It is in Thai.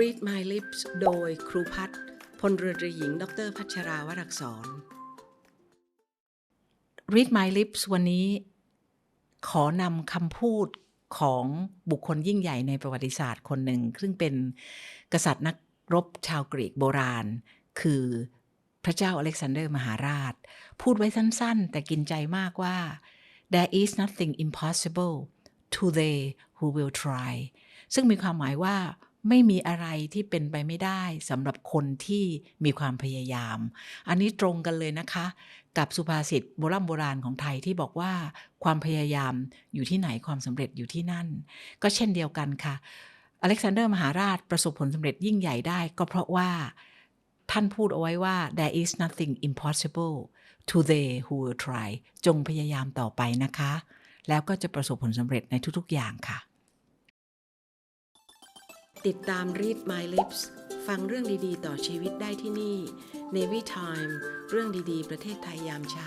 Read My Lips โดยครูพัฒน์พลเรือตรีหญิง ดรพัชราวรักษร Read My Lips วันนี้ ขอนำคำพูดของบุคคลยิ่งใหญ่ในประวัติศาสตร์คนหนึ่ง ซึ่งเป็นกษัตริย์นักรบชาวกรีกโบราณ คือพระเจ้าอเล็กซานเดอร์มหาราช พูดไว้สั้นๆ แต่กินใจมากว่า there is nothing impossible to they who will try ซึ่งมีความหมายว่า ไม่มีอะไรที่เป็นไปไม่ได้สำหรับคนที่มีความพยายาม อันนี้ตรงกันเลยนะคะ กับสุภาษิตโบราณโบราณของไทยที่บอกว่าความพยายามอยู่ที่ไหนความสำเร็จอยู่ที่นั่น ก็เช่นเดียวกันค่ะ อเล็กซานเดอร์มหาราชประสบผลสำเร็จยิ่งใหญ่ได้ ก็เพราะว่าท่านพูดเอาไว้ว่า there is nothing impossible to they who will try จงพยายามต่อไปนะคะ แล้วก็จะประสบผลสำเร็จในทุกๆอย่างค่ะ ติดตาม Read My Lips ฟังเรื่องดีๆ ต่อชีวิตได้ที่นี่ Navy Time เรื่องดีๆ ประเทศไทยยามเช้า